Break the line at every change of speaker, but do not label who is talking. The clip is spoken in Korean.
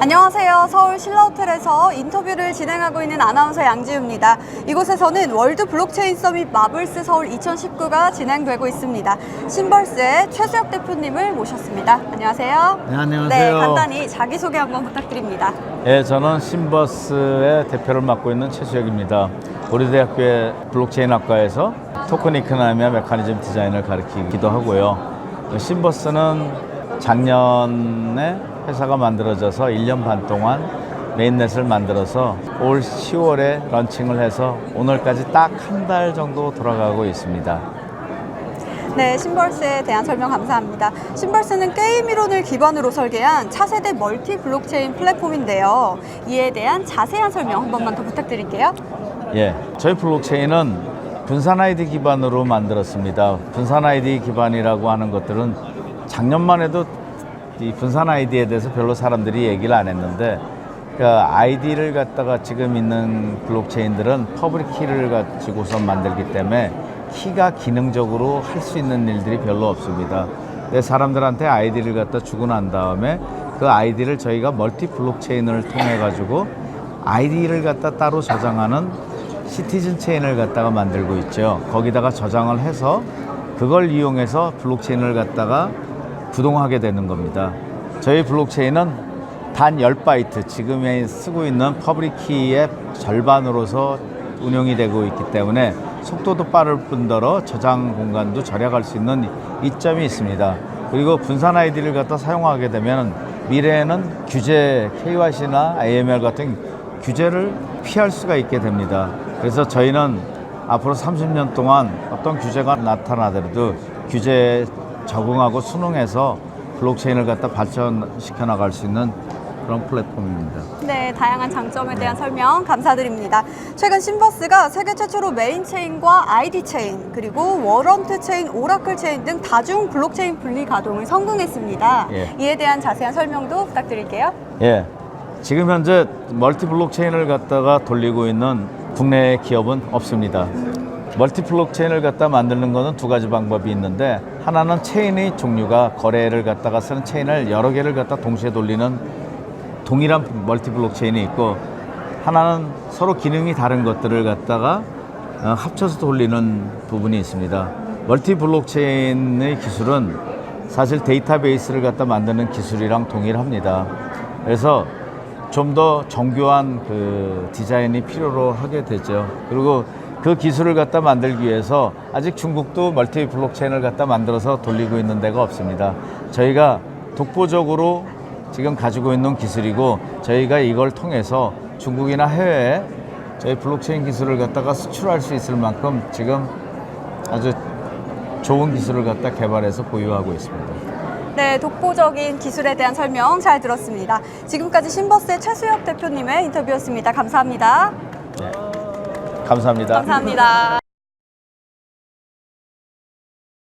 안녕하세요. 서울 신라호텔에서 인터뷰를 진행하고 있는 아나운서 양지우입니다. 이곳에서는 월드 블록체인 서밋 마블스 서울 2019가 진행되고 있습니다. 신벌스의 최수혁 대표님을 모셨습니다. 안녕하세요.
네, 안녕하세요.
네, 간단히 자기소개 한번 부탁드립니다.
예, 저는 신버스의 대표를 맡고 있는 최수혁입니다. 우리 대학교의 블록체인 학과에서 토큰 이코노미와 메커니즘 디자인을 가르치기도 하고요. 신버스는 작년에 회사가 만들어져서 1년 반 동안 메인넷을 만들어서 올 10월에 런칭을 해서 오늘까지 딱 한 달 정도 돌아가고 있습니다.
네, 신벌스에 대한 설명 감사합니다. 신벌스는 게임 이론을 기반으로 설계한 차세대 멀티 블록체인 플랫폼인데요. 이에 대한 자세한 설명 한 번만 더 부탁드릴게요.
예, 저희 블록체인은 분산 아이디 기반으로 만들었습니다. 분산 아이디 기반이라고 하는 것들은 작년만 해도 이 분산 아이디에 대해서 별로 사람들이 얘기를 안 했는데 그 아이디를 갖다가 지금 있는 블록체인들은 퍼블릭 키를 가지고서 만들기 때문에 키가 기능적으로 할 수 있는 일들이 별로 없습니다. 사람들한테 아이디를 갖다 주고 난 다음에 그 아이디를 저희가 멀티 블록체인을 통해 가지고 아이디를 갖다 따로 저장하는 시티즌 체인을 갖다가 만들고 있죠. 거기다가 저장을 해서 그걸 이용해서 블록체인을 갖다가 구동하게 되는 겁니다. 저희 블록체인은 단 10바이트, 지금에 쓰고 있는 퍼블릭 키의 절반으로서 운영이 되고 있기 때문에 속도도 빠를 뿐더러 저장 공간도 절약할 수 있는 이점이 있습니다. 그리고 분산 아이디를 갖다 사용하게 되면 미래에는 규제 KYC나 AML 같은 규제를 피할 수가 있게 됩니다. 그래서 저희는 앞으로 30년 동안 어떤 규제가 나타나더라도 규제에 적응하고 순응해서 블록체인을 갖다 발전시켜 나갈 수 있는 그런 플랫폼입니다.
네, 다양한 장점에 대한 설명 감사드립니다. 최근 신버스가 세계 최초로 메인 체인과 아이디 체인, 그리고 워런트 체인, 오라클 체인 등 다중 블록체인 분리 가동을 성공했습니다.
예.
이에 대한 자세한 설명도 부탁드릴게요.
예. 지금 현재 멀티 블록체인을 갖다가 돌리고 있는 국내 기업은 없습니다. 멀티 블록체인을 갖다 만드는 것은 두 가지 방법이 있는데 하나는 체인의 종류가 거래를 갖다가 쓰는 체인을 여러 개를 갖다 동시에 돌리는 동일한 멀티 블록체인이 있고 하나는 서로 기능이 다른 것들을 갖다가 어, 합쳐서 돌리는 부분이 있습니다. 멀티 블록 체인의 기술은 사실 데이터베이스를 갖다 만드는 기술이랑 동일합니다. 그래서 좀 더 정교한 그 디자인이 필요로 하게 되죠. 그리고 그 기술을 갖다 만들기 위해서 아직 중국도 멀티 블록체인을 갖다 만들어서 돌리고 있는 데가 없습니다. 저희가 독보적으로 지금 가지고 있는 기술이고 저희가 이걸 통해서 중국이나 해외에 저희 블록체인 기술을 갖다가 수출할 수 있을 만큼 지금 아주 좋은 기술을 갖다 개발해서 보유하고 있습니다.
네, 독보적인 기술에 대한 설명 잘 들었습니다. 지금까지 신버스의 최수혁 대표님의 인터뷰였습니다. 감사합니다.
감사합니다.
감사합니다.